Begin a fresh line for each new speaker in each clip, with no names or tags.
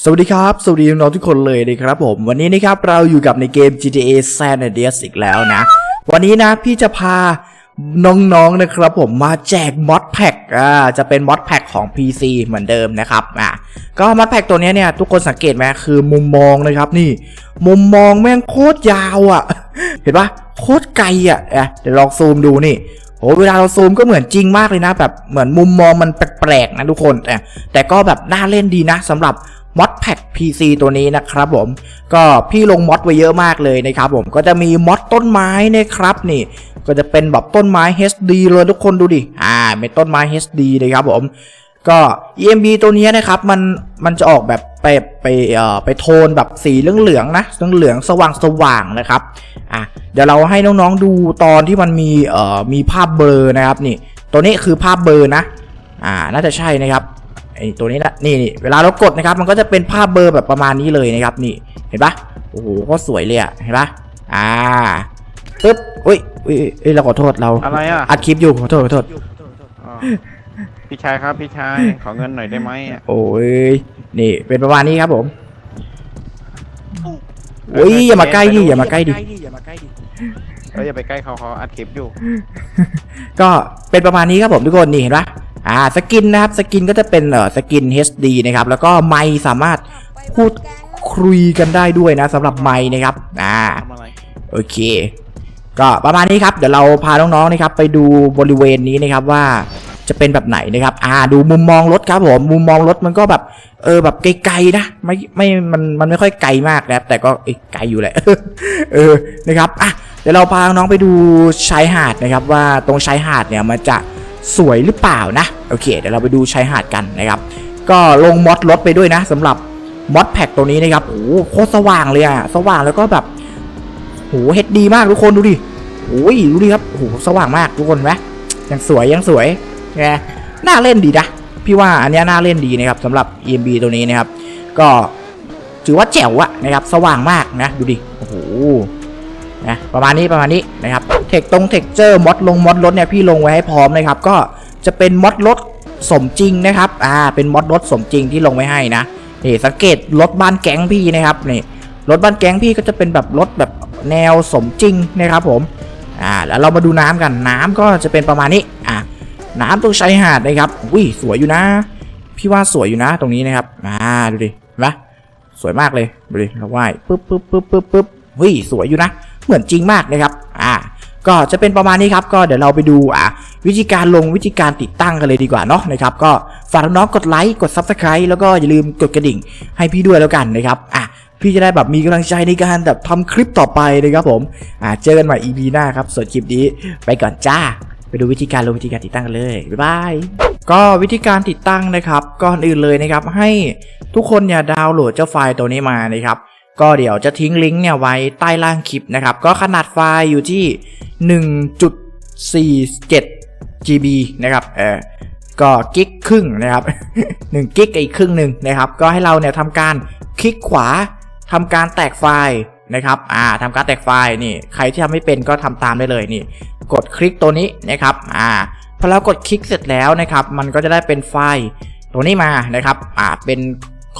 สวัสดีครับ สวัสดีน้องทุกคนเลยนะครับผม วันนี้นะครับเราอยู่กับในเกม GTA San Andreas อีกแล้วนะ วันนี้นะพี่จะพาน้องๆนะครับผมมาแจกมอดแพ็กอ่าจะเป็นมอดแพ็กของ PC เหมือนเดิมนะครับอะก็มอดแพ็กตัวนี้เนี่ยทุกคนสังเกตไหมคือมุมมองนะครับนี่ มุมมองแม่งโคตรยาวอะ เห็นปะโคตรไกลอะอะเดี๋ยวลองซูมดูนี่โอ้เวลาเราซูมก็เหมือนจริงมากเลยนะ แบบเหมือนมุมมองมันแปลกๆนะทุกคนแต่แต่ก็แบบน่าเล่นดีนะสำหรับ มอดแพ็ก PC ตัวนี้นะครับผมก็พี่ลงมอดไว้เยอะมากเลยนะครับผมก็จะมีมอดต้นไม้นะครับนี่ก็จะเป็นแบบต้นไม้ HD เลยทุกคนดูดิอ่าเป็นต้นไม้ HD เลยครับผมก็ EMB ตัวนี้นะครับมันมันจะออกแบบไปไปเอ่อไปโทนแบบสีเหลืองๆนะเหลืองๆสว่างๆนะครับอะเดี๋ยวเราให้น้องๆดูตอนที่มันมีเอ่อมีภาพเบลอนะครับนี่ ตัวนี้คือภาพเบลอนะอ่าน่าจะใช่นะครับ ตัวนี้นะนี่นี่เวลาเรากดนะครับ มันก็จะเป็นภาพเบลอแบบประมาณนี้เลยนะครับนี่เห็นปะโอ้โหก็สวยเลยอะเห็นปะอ่าปึ๊บอุ้ยอุ้ยเอ้ยเราขอโทษเรา
อะไรอะ
อัดคลิปอยู่ขอโทษขอโทษ
อ๋อพี่ชายครับพี่ชายขอเงินหน่อยได้ไหมอะ
โอ้ยนี่เป็นประมาณนี้ครับผมโอ้ยอย่ามาใกล้ดิอย่ามาใกล้ดิ
เอออย่าไปใกล้เขาเขาอัดคลิปอยู่
ก็เป็นประมาณนี้ครับผมทุกคนนี่เห็นปะ อ่าสกินนะครับสกินก็จะเป็นเอ่อสกิน HD นะครับแล้วก็ไมค์สามารถพูดคุยกันได้ด้วยนะสำหรับไมค์นะครับอ่า
ทำอะไร
โอเค ก็ประมาณนี้ครับ เดี๋ยวเราพาน้องๆนะครับ ไปดูบริเวณนี้นะครับว่าจะเป็นแบบไหนนะครับ อ่า ดูมุมมองรถครับผม มุมมองรถมันก็แบบ เออ แบบไกลๆนะ ไม่ไม่ มัน มันไม่ค่อยไกลมากนะครับแต่ก็เอ้ยไกลอยู่แหละ เออ นะครับ อะ เดี๋ยวเราพาน้องไปดูชายหาดนะครับ ว่าตรงชายหาดเนี่ยมันจะ สวยหรือเปล่านะโอเค เดี๋ยวเราไปดูชายหาดกันนะครับ ก็ลงมอดรถไปด้วยนะสำหรับมอดแพ็กตัวนี้นะครับโอ้โหโคตรสว่างเลยอะสว่างแล้วก็แบบโหเฮดดีมากทุกคนดูดิโอ้ยดูดิครับโหสว่างมากทุกคนไหมยังสวยยังสวยไงน่าเล่นดีนะพี่ว่าอันนี้น่าเล่นดีนะครับสำหรับ EMB ตัวนี้นะครับ ก็ถือว่าแจ๋วอะนะครับ สว่างมากนะ ดูดิโอ้โห นะประมาณนี้ประมาณนี้นะครับเทคตรงเทคเจอร์มอดลงมอดรถเนี่ยพี่ลงไว้ให้พร้อมนะครับก็จะเป็นมอดรถสมจริงนะครับอ่าเป็นมอดรถสมจริงที่ลงไว้ให้นะนี่สังเกตรถบ้านแก๊งพี่นะครับนี่รถบ้านแก๊งพี่ก็จะเป็นแบบรถแบบแนวสมจริงนะครับผมอ่าแล้วเรามาดูน้ำกันน้ำก็จะเป็นประมาณนี้อ่าน้ำตรงชายหาดนะครับอุ้ยสวยอยู่นะ พี่ว่าสวยอยู่นะตรงนี้นะครับอ่าดูดิเห็นปะสวยมากเลยดูดิเราว่ายปึ๊บปึ๊บปึ๊บปึ๊บปึ๊บเฮ้ยสวยอยู่นะ เหมือนจริงมากนะครับอ่าก็จะเป็นประมาณนี้ครับก็เดี๋ยวเราไปดูอ่าวิธีการลงวิธีการติดตั้งกันเลยดีกว่าเนาะนะครับก็ฝากน้องกดไลค์กด Subscribe แล้วก็อย่าลืมกดกระดิ่งให้พี่ด้วยแล้วกันนะครับอะพี่จะได้แบบมีกำลังใจในการแบบทำคลิปต่อไปนะครับผมอ่าเจอกันใหม่ EP หน้าครับส่วนคลิปนี้ไปก่อนจ้า ไปดูวิธีการลงวิธีการติดตั้งกันเลยบ๊ายบายก็วิธีการติดตั้งนะครับก่อนอื่นเลยนะครับให้ทุกคนเนี่ยดาวน์โหลดเจ้าไฟล์ตัวนี้มานะครับ ก็เดี๋ยวจะทิ้งลิงก์เนี่ยไว้ใต้ล่างคลิปนะครับ ก็ขนาดไฟล์อยู่ที่ 1.47 GB นะครับเออก็กิกครึ่งนะครับ1กิกกับอีกครึ่งหนึ่งนะครับ ก็ให้เราเนี่ยทำการคลิกขวาทำการแตกไฟล์นะครับ อ่าทำการแตกไฟล์นี่ ใครที่ทำไม่เป็นก็ทำตามได้เลยนี่ กดคลิกตัวนี้นะครับ อ่า พอเรากดคลิกเสร็จแล้วนะครับ มันก็จะได้เป็นไฟล์ตัวนี้มานะครับ อ่า เป็น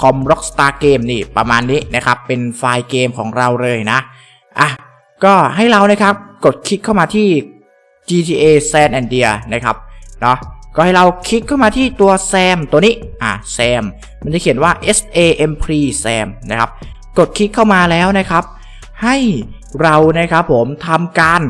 คอม Rockstar Game นี่ประมาณนี้นะครับ เป็นไฟล์เกมของเราเลยนะ อะ ก็ให้เรานะครับกดคลิกเข้ามาที่ GTA San Andreas นะครับ เนาะก็ให้เราคลิกเข้ามาที่ตัว SAM ตัวนี้ อะ SAM มันจะเขียนว่า S A M P SAM นะครับ กดคลิกเข้ามาแล้วนะครับ ให้เรานะครับผมทำการ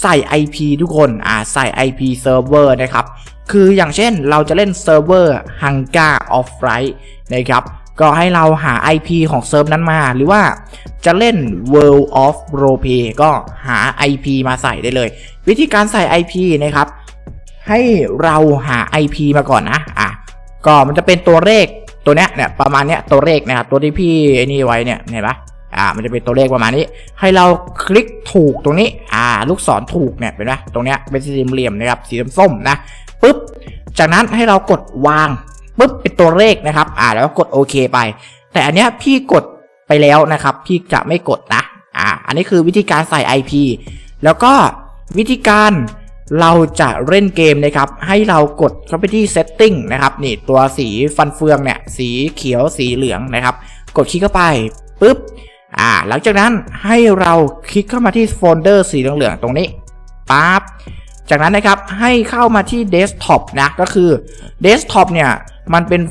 ใส่ IP ทุกคน อ่า ใส่ IP server นะครับ คืออย่างเช่นเราจะเล่นเซิร์ฟเวอร์ Hanga of Right นะครับ ก็ให้เราหา IP ของเซิร์ฟนั้นมา หรือว่าจะเล่น World of Roleplay ก็หา IP มาใส่ได้เลย วิธีการใส่ IP นะครับ ให้เราหา IP มาก่อนนะอะก็มันจะเป็นตัวเลขตัวเนี้ยเนี่ยประมาณเนี้ยตัวเลขนะครับตัวที่พี่ไอ้นี่ไว้เนี่ยเห็นปะอ่ามันจะเป็นตัวเลขประมาณนี้ ให้เราคลิกถูกตรงนี้อ่าลูกศรถูกเนี่ยเป็นปะตรงเนี้ยเป็นสีเหลี่ยมนะครับสีส้มๆนะปุ๊บจากนั้นให้เรากดวาง ปุ๊บเป็นตัวเลขนะครับ อ่า แล้วก็กดโอเคไป แต่อันเนี้ยพี่กดไปแล้วนะครับ พี่จะไม่กดนะ อ่า อันนี้คือวิธีการใส่ IP แล้วก็วิธีการเราจะเล่นเกมนะครับ ให้เรากดเข้าไปที่ setting นะครับ นี่ตัวสีฟันเฟืองเนี่ย สีเขียวสีเหลืองนะครับ กดคลิกเข้าไปปุ๊บ อ่า หลังจากนั้นให้เราคลิกเข้ามาที่โฟลเดอร์สีเหลืองๆตรงนี้ปั๊บ จากนั้นนะครับให้เข้ามาที่เดสก์ท็อปนะ ก็คือเดสก์ท็อปเนี่ย มันเป็น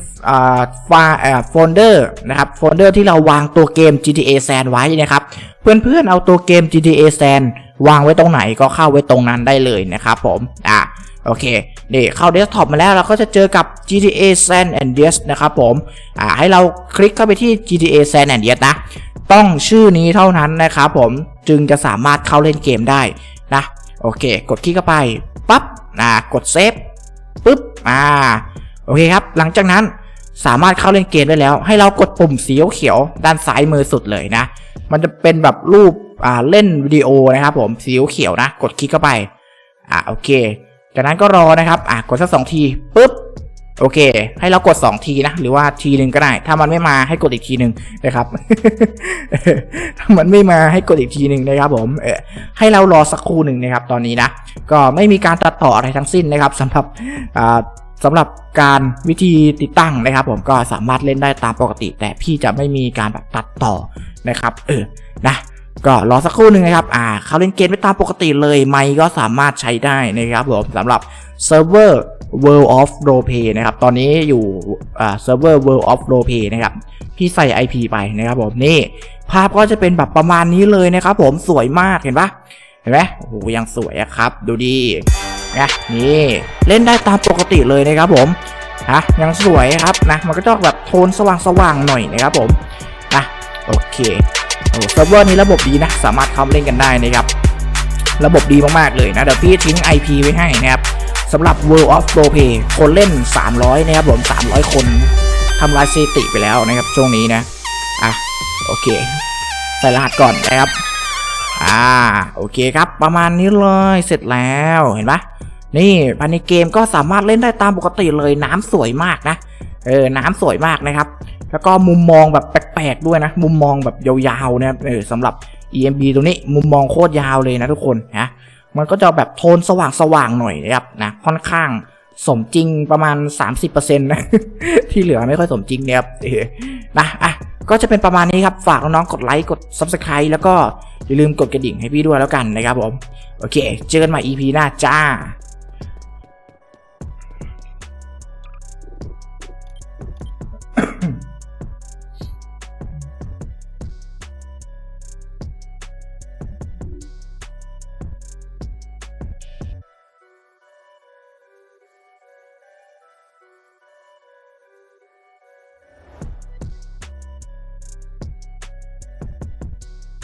ไฟล์อ่าโฟลเดอร์นะครับโฟลเดอร์ที่เราวางตัวเกม GTA San ไว้นะครับ เพื่อนๆเอาตัวเกม GTA San วางไว้ตรงไหนก็เข้าไว้ตรงนั้นได้เลยนะครับผม อะโอเคนี่เข้าเดสก์ท็อปมาแล้วเราก็จะเจอกับ GTA San Andreas นะครับผมอ่าให้เราคลิกเข้าไปที่ GTA San Andreas นะ ต้องชื่อนี้เท่านั้นนะครับผมจึงจะสามารถเข้าเล่นเกมได้นะโอเค กดคลิกเข้าไปปั๊บอ่ากดเซฟปุ๊บอ่า โอเคครับ หลังจากนั้นสามารถเข้าเล่นเกมได้แล้ว ให้เรากดปุ่มสีเขียวด้านซ้ายมือสุดเลยนะ มันจะเป็นแบบรูปอ่าเล่นวิดีโอนะครับผมสีเขียวนะ กดคลิกเข้าไป อ่าโอเค จากนั้นก็รอนะครับ อ่ากดสักสองทีปุ๊บโอเค ให้เรากด 2 ทีนะ หรือว่าทีหนึ่งก็ได้ ถ้ามันไม่มาให้กดอีกทีหนึ่งนะครับ ถ้ามันไม่มาให้กดอีกทีหนึ่งนะครับผมเออให้เรารอสักครู่หนึ่งนะครับ ตอนนี้นะ ก็ไม่มีการตัดต่ออะไรทั้งสิ้นนะครับสำหรับอ่า สำหรับการวิธีติดตั้งนะครับผมก็สามารถเล่นได้ตามปกติ แต่พี่จะไม่มีการแบบตัดต่อนะครับ เออนะก็รอสักครู่หนึ่งนะครับ อ่าเขาเล่นเกมไปตามปกติเลย ไมค์ก็สามารถใช้ได้นะครับผมสำหรับเซิร์ฟเวอร์ World of Roleplay นะครับ ตอนนี้อยู่อ่าเซิร์ฟเวอร์ World of Roleplay นะครับ พี่ใส่ IP ไปนะครับผม นี่ ภาพก็จะเป็นแบบประมาณนี้เลยนะครับผม สวยมาก เห็นปะเห็นไหมโอ้โหยังสวยอะครับ ดูดี นะนี่เล่นได้ตามปกติเลยนะครับผมฮะยังสวยครับนะมันก็จะแบบโทนสว่างๆหน่อยนะครับผมนะโอเคโอ้เซิร์ฟเวอร์นี้ระบบดีนะ สามารถเข้าเล่นกันได้นะครับระบบดีมากๆเลยนะ เดี๋ยวพี่ทิ้ง IP ไว้ให้นะครับสำหรับ World of pro play คนเล่น 300 นะครับผม 300 คนทำลายสถิติไปแล้วนะครับ ช่วงนี้นะ อะ โอเค ใส่รหัสก่อนนะครับ อ่า โอเคครับ ประมาณนี้เลย เสร็จแล้ว เห็นปะ นี่ภายในเกมก็สามารถเล่นได้ตามปกติเลยน้ำสวยมากนะ เออ น้ำสวยมากนะครับ แล้วก็มุมมองแบบแปลกๆด้วยนะ มุมมองแบบยาวๆนะครับเออสำหรับ EMB ตรงนี้มุมมองโคตรยาวเลยนะทุกคนนะมันก็จะแบบโทนสว่างๆหน่อยนะครับนะค่อนข้างสมจริงประมาณ 30%นะที่เหลือไม่ค่อยสมจริงเนี่ยครับนะอะก็จะเป็นประมาณนี้ครับ ฝากน้องๆ กดไลค์กด Subscribe แล้วก็อย่าลืมกดกระดิ่งให้พี่ด้วยแล้วกันนะครับผม โอเค เจอกันใหม่ EP หน้าจ้า